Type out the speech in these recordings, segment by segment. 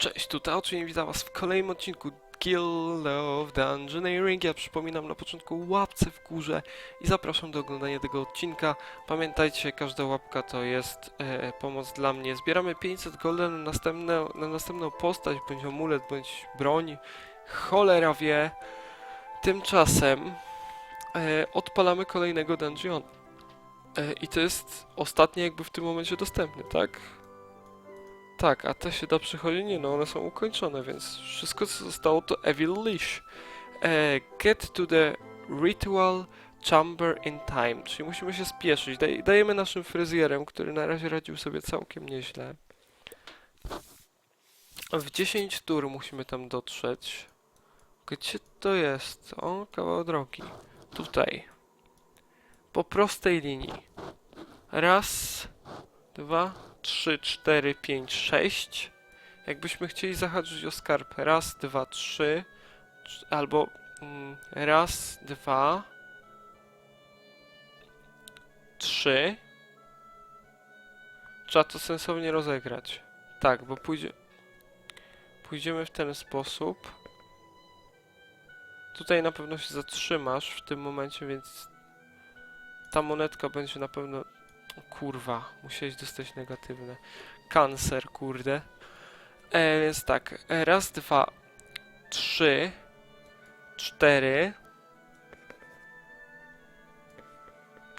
Cześć, tutaj Oczyń, witam was w kolejnym odcinku Guild of Dungeoneering. Ja przypominam na początku łapce w górze i zapraszam do oglądania tego odcinka. Pamiętajcie, każda łapka to jest e, pomoc dla mnie. Zbieramy 500 golda na, następne, na następną postać, bądź amulet, bądź broń. Cholera wie. Tymczasem e, odpalamy kolejnego dungeon. E, I to jest ostatni jakby w tym momencie dostępny, tak? Tak, a te się da przechodzić? Nie, no one są ukończone, więc wszystko co zostało to Evil Leash. E, get to the ritual chamber in time, czyli musimy się spieszyć. Daj, dajemy naszym fryzjerem, który na razie radził sobie całkiem nieźle. W 10 tur musimy tam dotrzeć. Gdzie to jest? O, kawał drogi. Tutaj. Po prostej linii. Raz, dwa, 3, 4, 5, 6. Jakbyśmy chcieli zahaczyć o skarb. Raz, dwa, trzy. Albo mm, raz, dwa, trzy. Trzeba to sensownie rozegrać. Tak, bo pójdzie, pójdziemy w ten sposób. Tutaj na pewno się zatrzymasz w tym momencie, więc ta monetka będzie na pewno kurwa, musiałeś dostać negatywne. Kancer, kurde. E, więc tak, e, raz, dwa, trzy, cztery.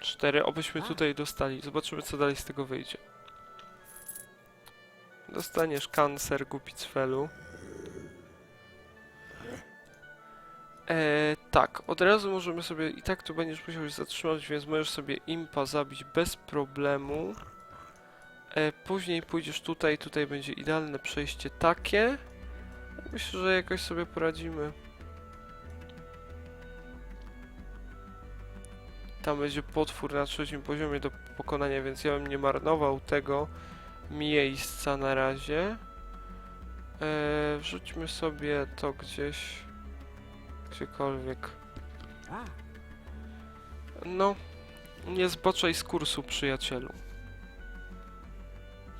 Cztery, obyśmy tutaj dostali. Zobaczymy, co dalej z tego wyjdzie. Dostaniesz kancer, gupicfelu. E, tak, od razu możemy sobie, i tak tu będziesz musiał się zatrzymać, więc możesz sobie impa zabić bez problemu. E, później pójdziesz tutaj, tutaj będzie idealne przejście takie. Myślę, że jakoś sobie poradzimy. Tam będzie potwór na trzecim poziomie do pokonania, więc ja bym nie marnował tego miejsca na razie. E, wrzućmy sobie to gdzieś gdziekolwiek. No, nie zboczaj z kursu, przyjacielu.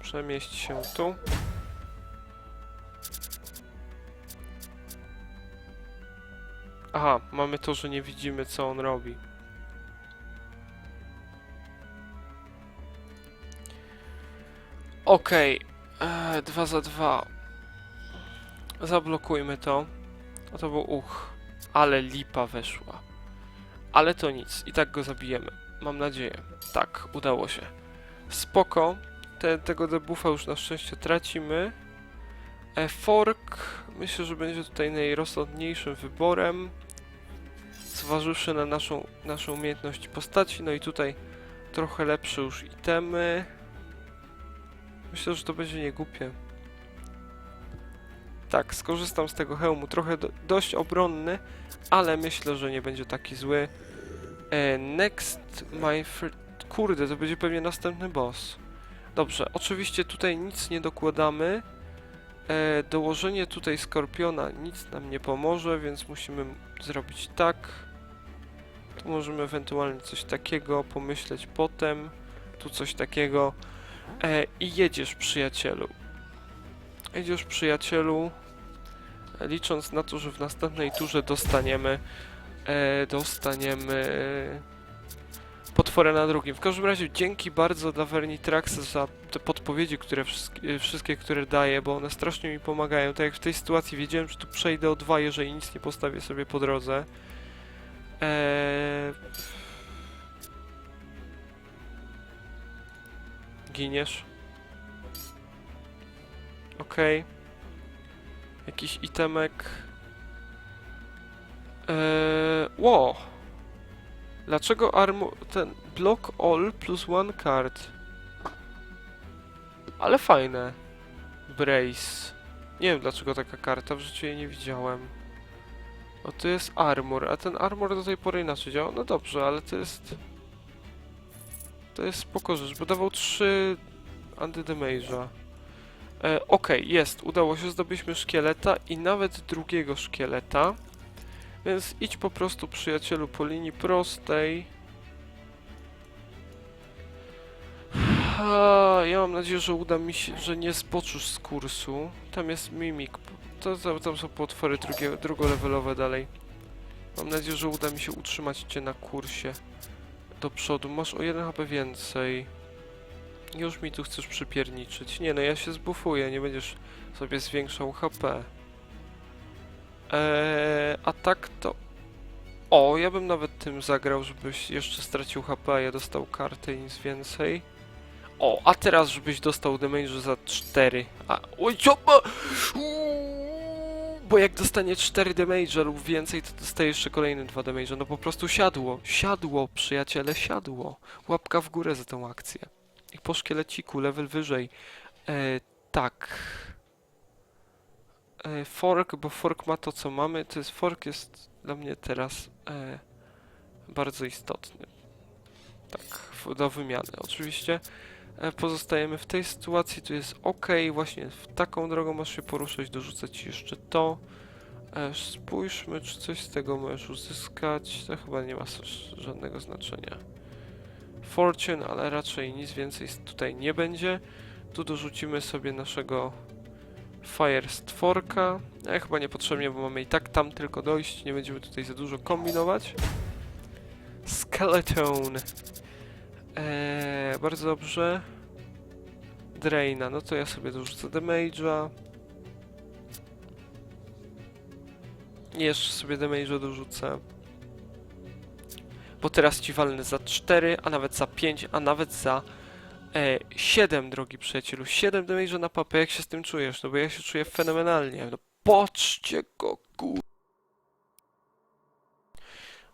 Przemieść się tu. Aha, mamy to, że nie widzimy, co on robi. Okej, okay. dwa za dwa. Zablokujmy to. A to był uch. Ale lipa weszła. Ale to nic, i tak go zabijemy. Mam nadzieję. Tak, udało się. Spoko. Te, tego debuffa już na szczęście tracimy. E, fork myślę, że będzie tutaj najrozsądniejszym wyborem. Zważywszy na naszą, naszą umiejętność postaci. No i tutaj trochę lepsze już itemy. Myślę, że to będzie niegłupie. Tak, skorzystam z tego hełmu. Trochę do, dość obronny, ale myślę, że nie będzie taki zły. E, next, my. Kurde, to będzie pewnie następny boss. Dobrze, oczywiście tutaj nic nie dokładamy. E, dołożenie tutaj skorpiona nic nam nie pomoże, więc musimy zrobić tak. Tu możemy ewentualnie coś takiego pomyśleć potem. Tu coś takiego. E, I jedziesz, przyjacielu. Jedziesz, przyjacielu. E, Licząc na to, że w następnej turze dostaniemy e, dostaniemy potworę na drugim. W każdym razie dzięki bardzo dla Vernitraxa za te podpowiedzi, które wszystkie, wszystkie, które daje, bo one strasznie mi pomagają. Tak jak w tej sytuacji wiedziałem, że tu przejdę o dwa, jeżeli nic nie postawię sobie po drodze. Eee... Giniesz. Okej. Jakiś itemek. Eee, ło! Dlaczego armor... ten block all plus one card? Ale fajne. Brace. Nie wiem dlaczego taka karta, w życiu jej nie widziałem. O, to jest armor, a ten armor do tej pory inaczej działa. No dobrze, ale to jest... To jest spoko rzecz, bo dawał 3 anti-damage'a. E, Okej, jest. Udało się, zdobyliśmy szkieleta i nawet drugiego szkieleta. Więc idź po prostu, przyjacielu, po linii prostej. A, ja mam nadzieję, że uda mi się, że nie zboczysz z kursu. Tam jest mimik. To, tam są potwory drugie, drugolevelowe dalej. Mam nadzieję, że uda mi się utrzymać cię na kursie. Do przodu. Masz o 1 HP więcej. Już mi tu chcesz przypierniczyć. Nie no, ja się zbufuję, nie będziesz sobie zwiększał HP. Eee, a tak to... O, ja bym nawet tym zagrał, żebyś jeszcze stracił HP, a ja dostał kartę i nic więcej. O, a teraz żebyś dostał damage za 4. A, oj, ciopa! Bo jak dostanie 4 damage lub więcej, to dostaje jeszcze kolejne 2 damage. No po prostu siadło, siadło, przyjaciele, siadło. Łapka w górę za tą akcję. I po szkieleciku, level wyżej. E, tak. E, fork, bo fork ma to, co mamy. To jest fork jest dla mnie teraz e, bardzo istotny. Tak, do wymiany. Oczywiście e, pozostajemy w tej sytuacji, tu jest ok, właśnie w taką drogą masz się poruszać, dorzucę ci jeszcze to. E, spójrzmy, czy coś z tego możesz uzyskać. To chyba nie ma żadnego znaczenia. Fortune, ale raczej nic więcej tutaj nie będzie. Tu dorzucimy sobie naszego Fire stworka. E, chyba niepotrzebnie, bo mamy i tak tam tylko dojść, nie będziemy tutaj za dużo kombinować. Skeleton. Eee, bardzo dobrze. Draina, no to ja sobie dorzucę damage'a. Jeszcze sobie damage'a dorzucę. Bo teraz ci walnę za 4, a nawet za 5, a nawet za e, 7, drogi przyjacielu. 7 damage'a na papę, jak się z tym czujesz? No bo ja się czuję fenomenalnie. No patrzcie go, kur...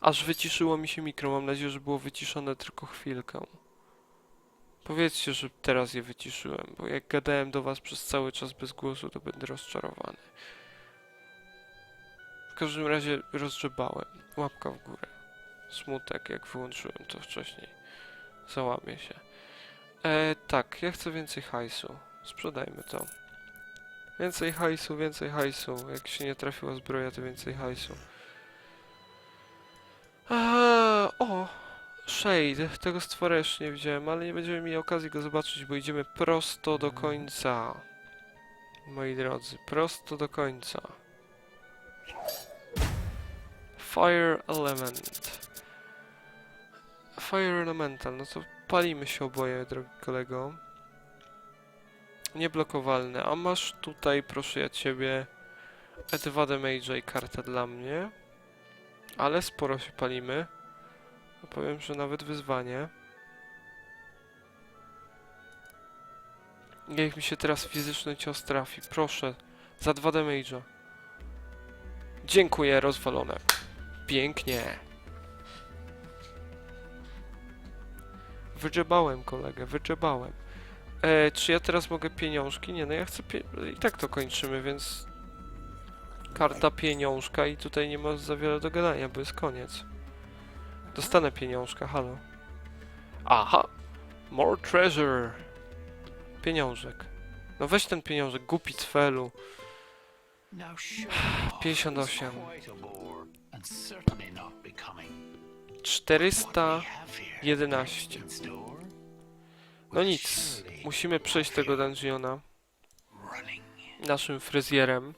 Aż wyciszyło mi się mikro, mam nadzieję, że było wyciszone tylko chwilkę. Powiedzcie, że teraz je wyciszyłem, bo jak gadałem do was przez cały czas bez głosu, to będę rozczarowany. W każdym razie rozgrzebałem. Łapka w górę. Smutek, jak wyłączyłem to wcześniej. Załamie się. E, tak, ja chcę więcej hajsu. Sprzedajmy to. Więcej hajsu, więcej hajsu. Jak się nie trafiła zbroja, to więcej hajsu. Eee, o! Shade, tego stwora jeszcze nie widziałem, ale nie będziemy mieli okazji go zobaczyć, bo idziemy prosto do końca. Moi drodzy, prosto do końca. Fire Element. Fire Elemental, no to palimy się oboje, drogi kolego. Nieblokowalny, a masz tutaj, proszę ja ciebie, E2 damage i kartę dla mnie. Ale sporo się palimy. No powiem, że nawet wyzwanie. Niech mi się teraz fizyczny cios trafi. Proszę. Za dwa damage'a. Dziękuję, rozwalone. Pięknie. Wydrzebałem kolegę, wydrzebałem. E, czy ja teraz mogę pieniążki? Nie, no ja chcę. I tak to kończymy, więc... Karta pieniążka i tutaj nie ma za wiele do gadania, bo jest koniec. Dostanę pieniążka, halo. Aha! More treasure! Pieniążek. No weź ten pieniążek, głupi cfelu. 58. 411. No nic, musimy przejść tego dungeona naszym fryzjerem.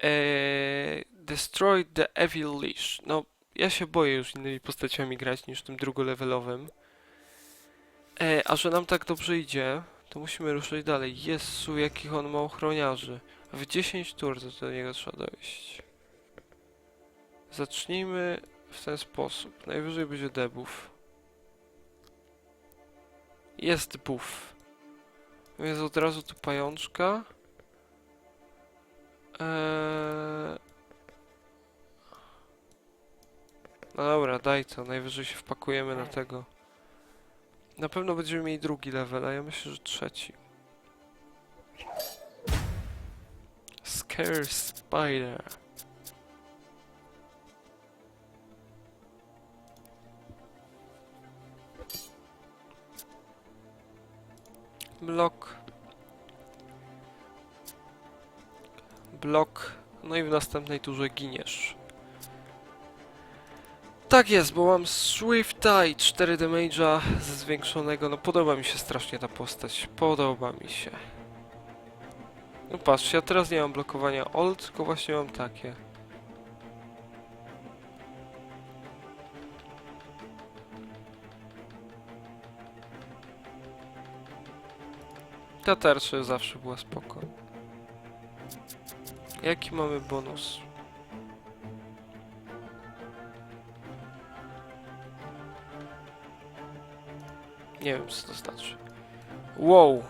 Eee, destroy the Evil Leash. No, ja się boję już innymi postaciami grać niż tym drugolevelowym. E, a że nam tak dobrze idzie, to musimy ruszyć dalej. Jezu, jakich on ma ochroniarzy. W 10 tur do niego trzeba dojść. Zacznijmy w ten sposób. Najwyżej będzie debuff. Jest buff. Więc od razu tu pajączka. Eee... No dobra, daj to. Najwyżej się wpakujemy na tego. Na pewno będziemy mieli drugi level, a ja myślę, że trzeci. Scare Spider. Blok. Blok. No i w następnej turze giniesz. Tak jest, bo mam Swifta i 4 damage'a ze zwiększonego. No podoba mi się strasznie ta postać. Podoba mi się. No patrz, ja teraz nie mam blokowania all, tylko właśnie mam takie. Ta tarcza zawsze była spoko. Jaki mamy bonus? Nie wiem co to znaczy. Wow!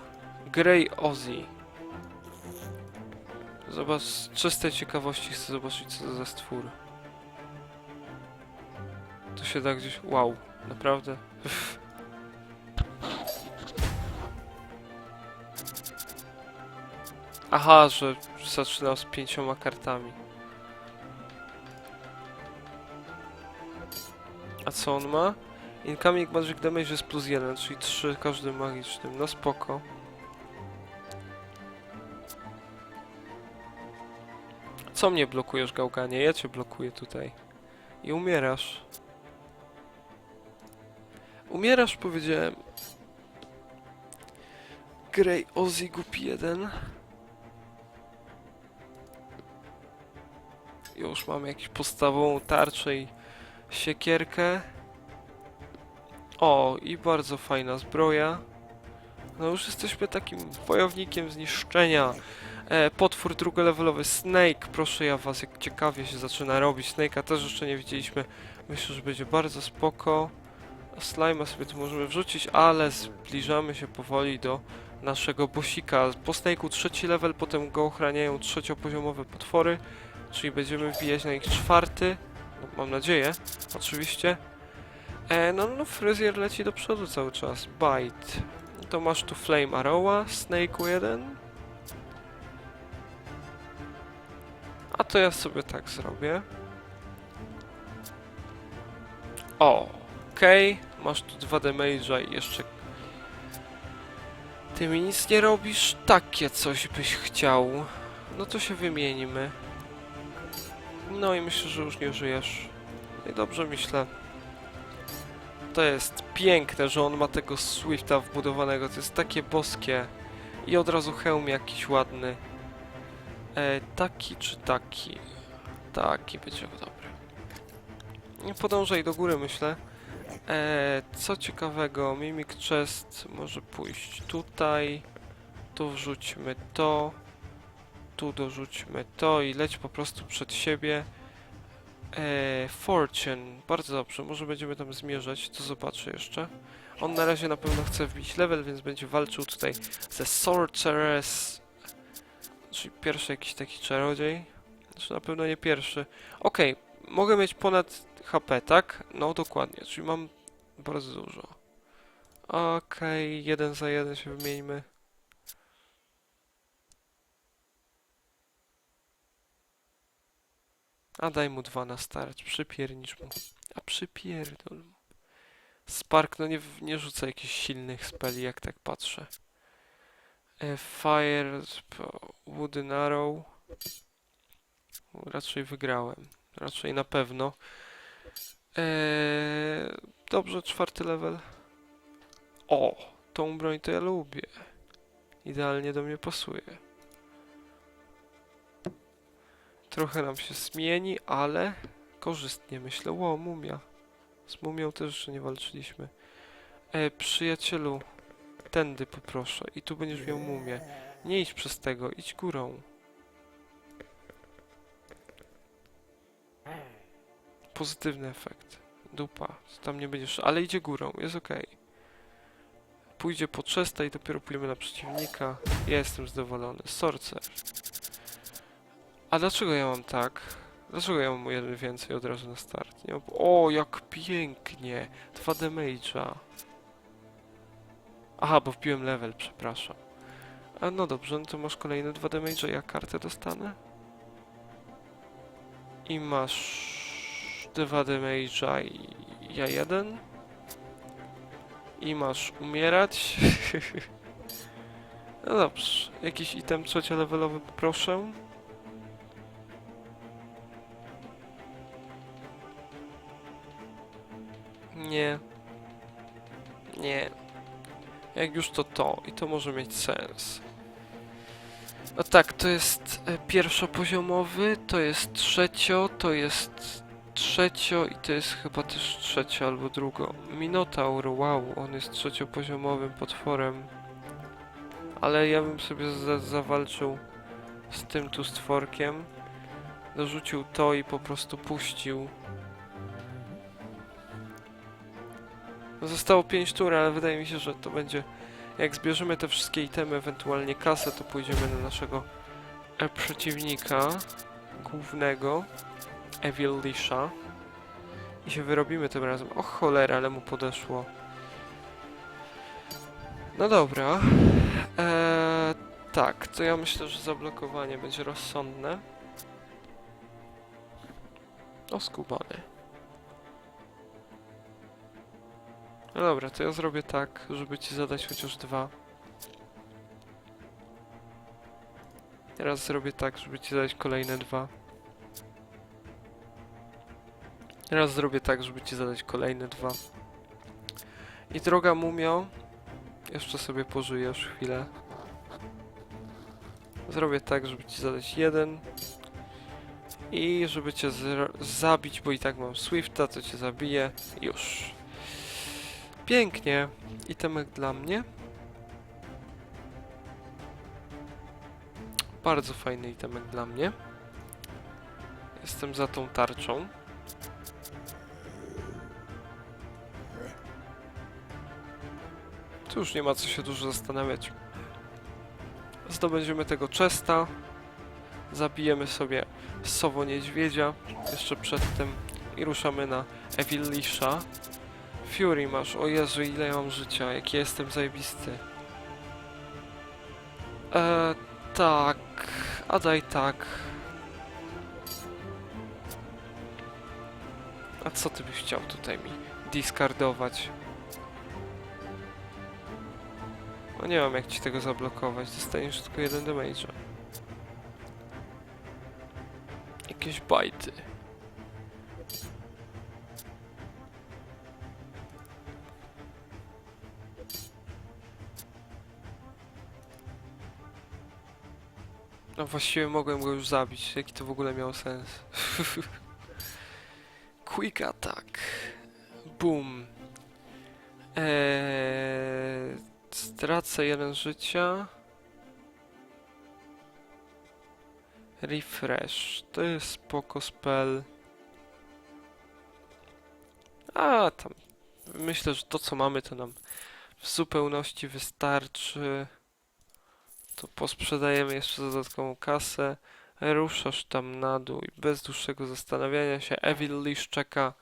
Grey Ozzy. Zobacz, czystej ciekawości chcę zobaczyć co to za stwór. To się da gdzieś... Wow, naprawdę? Aha, że zaczynał z pięcioma kartami. A co on ma? Incoming Magic Damage jest plus 1, czyli 3 każdym magicznym. No spoko. Co mnie blokujesz, gałganie? Ja cię blokuję tutaj. I umierasz. Umierasz, powiedziałem. Grey Ozzy głupi jeden. Już mamy jakąś podstawową tarczę i siekierkę. O, i bardzo fajna zbroja. No już jesteśmy takim wojownikiem zniszczenia. E, potwór drugolevelowy Snake, proszę ja was, jak ciekawie się zaczyna robić. Snake'a też jeszcze nie widzieliśmy. Myślę, że będzie bardzo spoko. Slime'a sobie tu możemy wrzucić, ale zbliżamy się powoli do naszego bosika. Po Snake'u trzeci level, potem go ochraniają trzeciopoziomowe potwory, czyli będziemy wbijać na ich czwarty. No, mam nadzieję, oczywiście. E, no, no, fryzjer leci do przodu cały czas. Bite. To masz tu Flame Arrowa, Snake'u jeden. A to ja sobie tak zrobię. O, okej. Masz tu dwa damage'a i jeszcze... Ty mi nic nie robisz? Takie coś byś chciał. No to się wymienimy. No i myślę, że już nie żyjesz. No i dobrze myślę. To jest piękne, że on ma tego Swifta wbudowanego. To jest takie boskie. I od razu hełm jakiś ładny. E, taki czy taki? Taki będzie dobry. Podążaj do góry, myślę. E, co ciekawego, Mimic Chest może pójść tutaj. Tu wrzućmy to. Tu dorzućmy to i leć po prostu przed siebie. E, Fortune, bardzo dobrze, może będziemy tam zmierzać, to zobaczę jeszcze. On na razie na pewno chce wbić level, więc będzie walczył tutaj ze Sorceress, czyli pierwszy jakiś taki czarodziej. Znaczy na pewno nie pierwszy. Okej, mogę mieć ponad HP, tak? No dokładnie, czyli mam bardzo dużo. Okej, jeden za jeden się wymieńmy. A daj mu dwa na start, przypiernicz mu. A przypierdol mu. Spark, no nie, nie rzuca jakichś silnych speli, jak tak patrzę. E, fire, Wooden Arrow. Raczej wygrałem. Raczej na pewno. Eee, dobrze, czwarty level. O, tą broń to ja lubię. Idealnie do mnie pasuje. Trochę nam się zmieni, ale korzystnie myślę. Ło, mumia. Z mumią też jeszcze nie walczyliśmy. E, przyjacielu, tędy poproszę. I tu będziesz miał mumię. Nie idź przez tego, idź górą. Pozytywny efekt. Dupa. Tam nie będziesz... Ale idzie górą, jest okej. Pójdzie po chesta i dopiero pójdziemy na przeciwnika. Ja jestem zadowolony. Sorcer. A dlaczego ja mam tak? Dlaczego ja mam jeden więcej od razu na start? Nie mam... O, jak pięknie! Dwa damage'a. Aha, bo wbiłem level, przepraszam. A no dobrze, no to masz kolejne dwa damage'a, ja kartę dostanę? I masz dwa damage'a i ja jeden? I masz umierać? no dobrze, jakiś item trzeciolevelowy poproszę. Nie. Nie. Jak już to to. I to może mieć sens. No tak, to jest e, pierwszopoziomowy, to jest trzecio, to jest trzecio i to jest chyba też trzecio albo drugo. Minotaur, wow, on jest trzeciopoziomowym potworem. Ale ja bym sobie za zawalczył z tym tu stworkiem. Dorzucił to i po prostu puścił. Zostało 5 tur, ale wydaje mi się, że to będzie... Jak zbierzemy te wszystkie itemy, ewentualnie kasę, to pójdziemy na naszego przeciwnika głównego, Evil Lisha. I się wyrobimy tym razem. O cholera, ale mu podeszło. No dobra. Eee, tak, to ja myślę, że zablokowanie będzie rozsądne. O, No dobra, to ja zrobię tak, żeby ci zadać chociaż dwa. Teraz zrobię tak, żeby ci zadać kolejne dwa. Teraz zrobię tak, żeby ci zadać kolejne dwa. I droga mumio, jeszcze sobie pożyjesz chwilę. Zrobię tak, żeby ci zadać jeden. I żeby cię zabić, bo i tak mam Swifta, to cię zabiję. Już. Pięknie. Itemek dla mnie. Bardzo fajny itemek dla mnie. Jestem za tą tarczą. Tu już nie ma co się dużo zastanawiać. Zdobędziemy tego chesta. Zabijemy sobie sowo niedźwiedzia jeszcze przed tym i ruszamy na Evil Lisha. Fury masz, o Jezu, ile ja mam życia, jaki jestem zajebisty. Eee, tak, a daj tak. A co ty byś chciał tutaj mi discardować? No nie mam jak ci tego zablokować, dostaniesz tylko jeden damage. Jakieś bajty. No właściwie mogłem go już zabić. Jaki to w ogóle miał sens? Quick attack. Boom. Eee, stracę jeden życia. Refresh. To jest spoko spell. A tam. Myślę, że to co mamy to nam w zupełności wystarczy. To posprzedajemy jeszcze dodatkową kasę. Ruszasz tam na dół i bez dłuższego zastanawiania się Evil Leash czeka.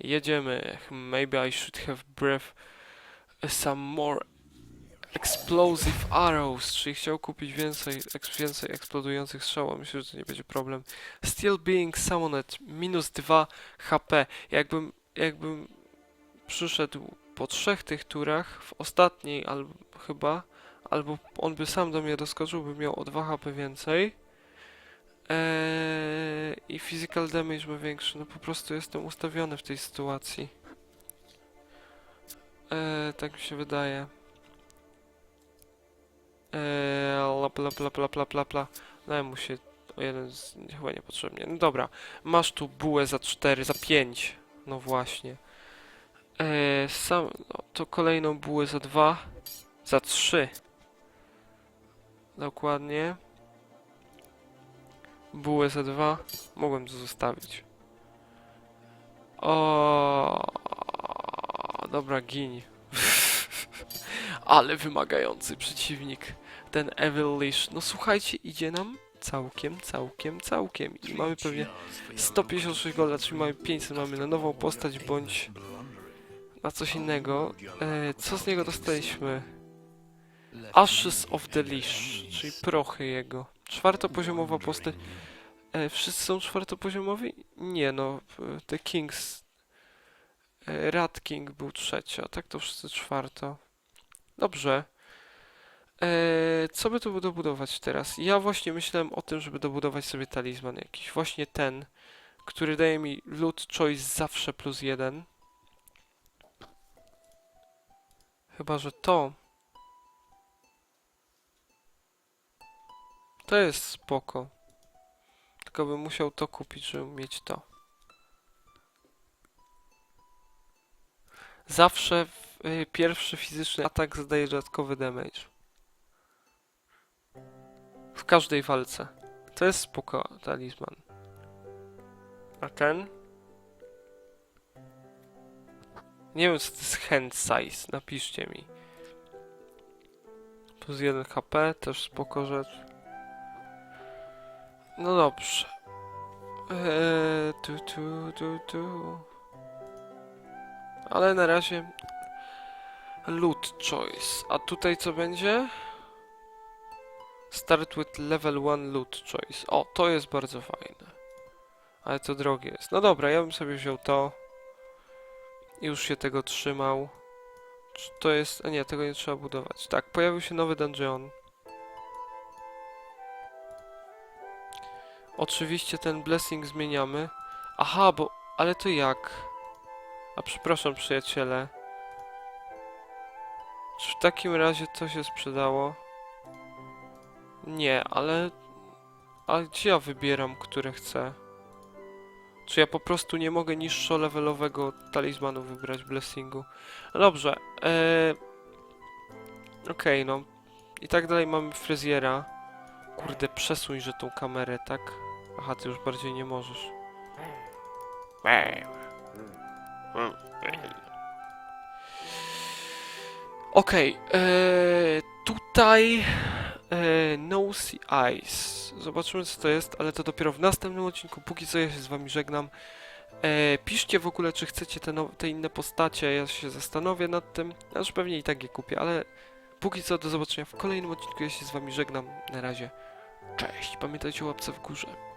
Jedziemy. Maybe I should have breath some more explosive arrows, czyli chciał kupić więcej, więcej eksplodujących strzałów. Myślę, że to nie będzie problem. Still being summoned, minus 2 HP. Jakbym, jakbym przyszedł po trzech tych turach, w ostatniej albo chyba, albo on by sam do mnie doskoczył, by miał o 2 HP więcej. Eee, I physical damage ma większy. No po prostu jestem ustawiony w tej sytuacji. Eee, tak mi się wydaje. Eee, la pla pla pla pla pla pla. Daj mu się o jeden z... chyba niepotrzebnie. No dobra, masz tu bułę za 4, za 5. No właśnie. Eee, sam... No, to kolejną bułę za 2. Za 3. Dokładnie. Bułę za 2. Mogłem to zostawić. O, dobra, gin. Ale wymagający przeciwnik. Ten Evil Leash. No słuchajcie, idzie nam całkiem, całkiem, całkiem. I mamy pewnie 156 golda, czyli mamy 500, mamy na nową postać, bądź na coś innego. E, co z niego dostaliśmy? Ashes of the Leash, czyli prochy jego. Czwartopoziomowa postać. E, wszyscy są czwartopoziomowi? Nie no, e, The Kings. E, Rat King był trzecia, tak to wszyscy czwarto. Dobrze. E, co by tu dobudować teraz? Ja właśnie myślałem o tym, żeby dobudować sobie talizman jakiś. Właśnie ten, który daje mi loot choice zawsze plus jeden. Chyba, że to. To jest spoko. Tylko bym musiał to kupić, żeby mieć to. Zawsze y, pierwszy fizyczny atak zadaje dodatkowy damage. W każdej walce. To jest spoko talizman. A ten? Nie wiem co to jest hand size, napiszcie mi. Plus 1 HP, też spoko rzecz. No dobrze. Eee, tu, tu, tu, tu. Ale na razie loot choice. A tutaj co będzie? Start with level 1 loot choice. O, to jest bardzo fajne. Ale to drogie jest. No dobra, ja bym sobie wziął to. Już się tego trzymał. Czy to jest... A nie, tego nie trzeba budować. Tak, pojawił się nowy dungeon. Oczywiście ten blessing zmieniamy. Aha, bo... Ale to jak? A przepraszam, przyjaciele. Czy w takim razie to się sprzedało? Nie, ale... A gdzie ja wybieram, które chcę? Czy ja po prostu nie mogę niższo levelowego talizmanu wybrać blessingu? Dobrze. Eee... Okej, no. I tak dalej mamy fryzjera. Kurde, przesuń, że tą kamerę, tak? Aha, ty już bardziej nie możesz. Okej, eee, tutaj eee, No Sea Eyes. Zobaczymy co to jest, ale to dopiero w następnym odcinku. Póki co ja się z wami żegnam. Eee, piszcie w ogóle, czy chcecie te, now- te inne postacie. Ja się zastanowię nad tym. Już pewnie i tak je kupię, ale póki co do zobaczenia w kolejnym odcinku. Ja się z wami żegnam. Na razie. Cześć. Pamiętajcie o łapce w górze.